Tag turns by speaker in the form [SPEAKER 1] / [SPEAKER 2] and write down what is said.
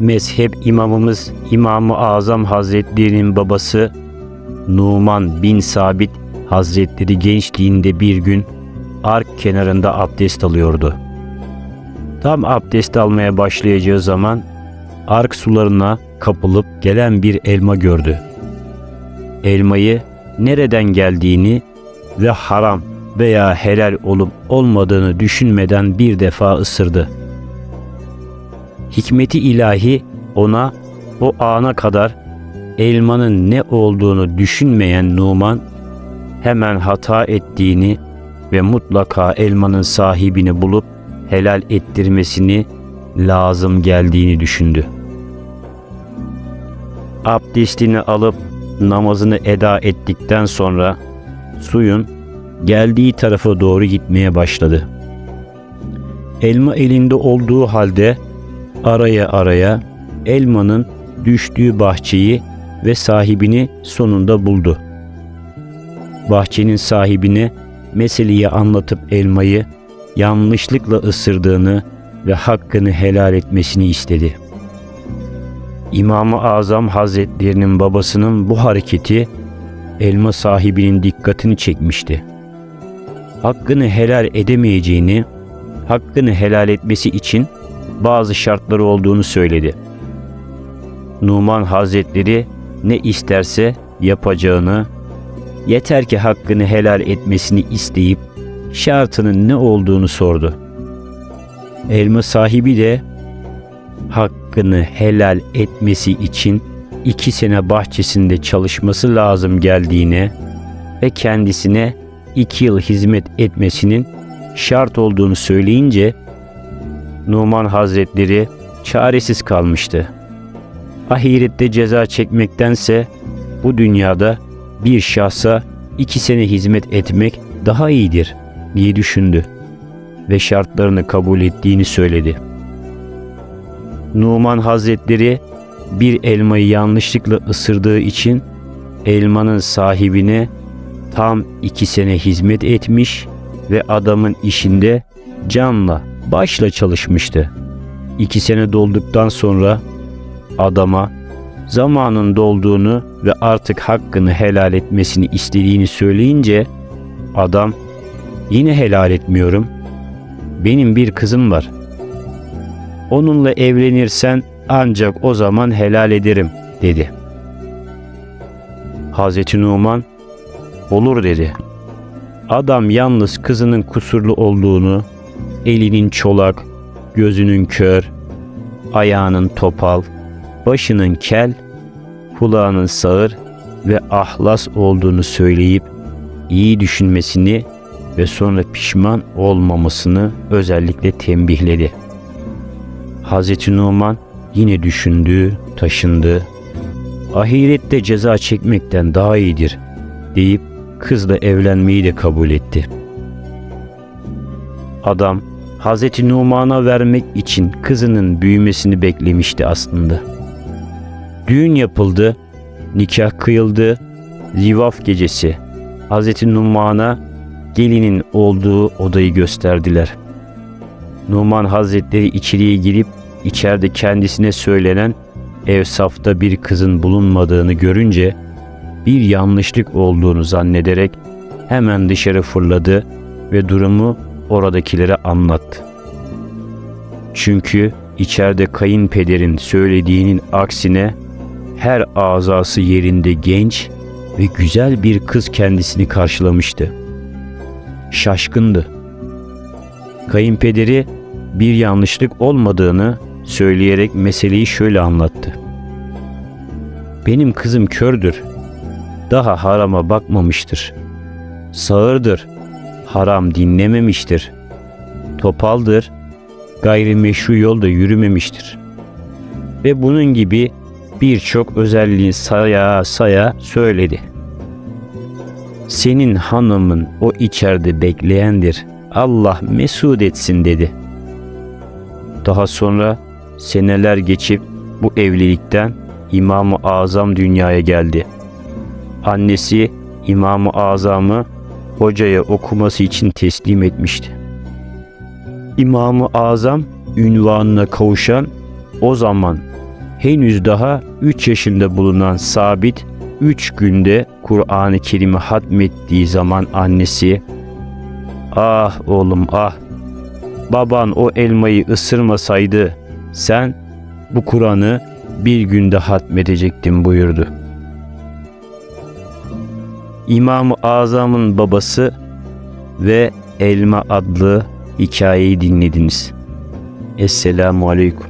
[SPEAKER 1] mezhep imamımız İmam-ı Azam Hazretleri'nin babası Numan bin Sabit Hazretleri gençliğinde bir gün ark kenarında abdest alıyordu. Tam abdest almaya başlayacağı zaman ark sularına kapılıp gelen bir elma gördü. Elmayı nereden geldiğini ve haram veya helal olup olmadığını düşünmeden bir defa ısırdı. Hikmeti ilahi ona o ana kadar elmanın ne olduğunu düşünmeyen Numan hemen hata ettiğini ve mutlaka elmanın sahibini bulup helal ettirmesini lazım geldiğini düşündü. Abdestini alıp namazını eda ettikten sonra suyun geldiği tarafa doğru gitmeye başladı. Elma elinde olduğu halde araya araya elmanın düştüğü bahçeyi ve sahibini sonunda buldu. Bahçenin sahibine meseleyi anlatıp elmayı yanlışlıkla ısırdığını ve hakkını helal etmesini istedi. İmam-ı Azam Hazretlerinin babasının bu hareketi elma sahibinin dikkatini çekmişti. Hakkını helal edemeyeceğini, hakkını helal etmesi için bazı şartları olduğunu söyledi. Numan Hazretleri ne isterse yapacağını, yeter ki hakkını helal etmesini isteyip şartının ne olduğunu sordu. Elma sahibi de hakkını helal etmesi için iki sene bahçesinde çalışması lazım geldiğine ve kendisine iki yıl hizmet etmesinin şart olduğunu söyleyince Numan Hazretleri çaresiz kalmıştı. Ahirette ceza çekmektense bu dünyada bir şahsa iki sene hizmet etmek daha iyidir diye düşündü ve şartlarını kabul ettiğini söyledi. Numan Hazretleri bir elmayı yanlışlıkla ısırdığı için elmanın sahibine tam iki sene hizmet etmiş ve adamın işinde canla başla çalışmıştı. İki sene dolduktan sonra adama zamanın dolduğunu ve artık hakkını helal etmesini istediğini söyleyince adam yine helal etmiyorum. Benim bir kızım var. Onunla evlenirsen ancak o zaman helal ederim dedi. Hazreti Numan olur dedi. Adam yalnız kızının kusurlu olduğunu, elinin çolak, gözünün kör, ayağının topal, başının kel, kulağının sağır ve ahlas olduğunu söyleyip iyi düşünmesini ve sonra pişman olmamasını özellikle tembihledi. Hazreti Numan yine düşündü, taşındı. Ahirette ceza çekmekten daha iyidir deyip kızla evlenmeyi de kabul etti. Adam Hazreti Numan'a vermek için kızının büyümesini beklemişti aslında. Düğün yapıldı, nikah kıyıldı, zivaf gecesi. Hazreti Numan'a gelinin olduğu odayı gösterdiler. Numan Hazretleri içeriye girip içeride kendisine söylenen evsafta bir kızın bulunmadığını görünce bir yanlışlık olduğunu zannederek hemen dışarı fırladı ve durumu oradakilere anlattı. Çünkü içeride kayınpederin söylediğinin aksine her azası yerinde genç ve güzel bir kız kendisini karşılamıştı. Şaşkındı. Kayınpederi bir yanlışlık olmadığını söyleyerek meseleyi şöyle anlattı. Benim kızım kördür. Daha harama bakmamıştır. Sağırdır. Haram dinlememiştir. Topaldır. Gayrimeşru yolda yürümemiştir. Ve bunun gibi birçok özelliğini saya saya söyledi. Senin hanımın o içeride bekleyendir. Allah mesut etsin dedi. Daha sonra seneler geçip bu evlilikten İmam-ı Azam dünyaya geldi. Annesi İmam-ı Azam'ı hocaya okuması için teslim etmişti. İmam-ı Azam ünvanına kavuşan o zaman henüz daha 3 yaşında bulunan Sabit 3 günde Kur'an-ı Kerim'i hatmettiği zaman annesi "Ah oğlum ah. Baban o elmayı ısırmasaydı sen bu Kur'an'ı bir günde hatmedecektin." buyurdu. İmam-ı Azam'ın babası ve Elma adlı hikayeyi dinlediniz. Esselamu Aleyküm.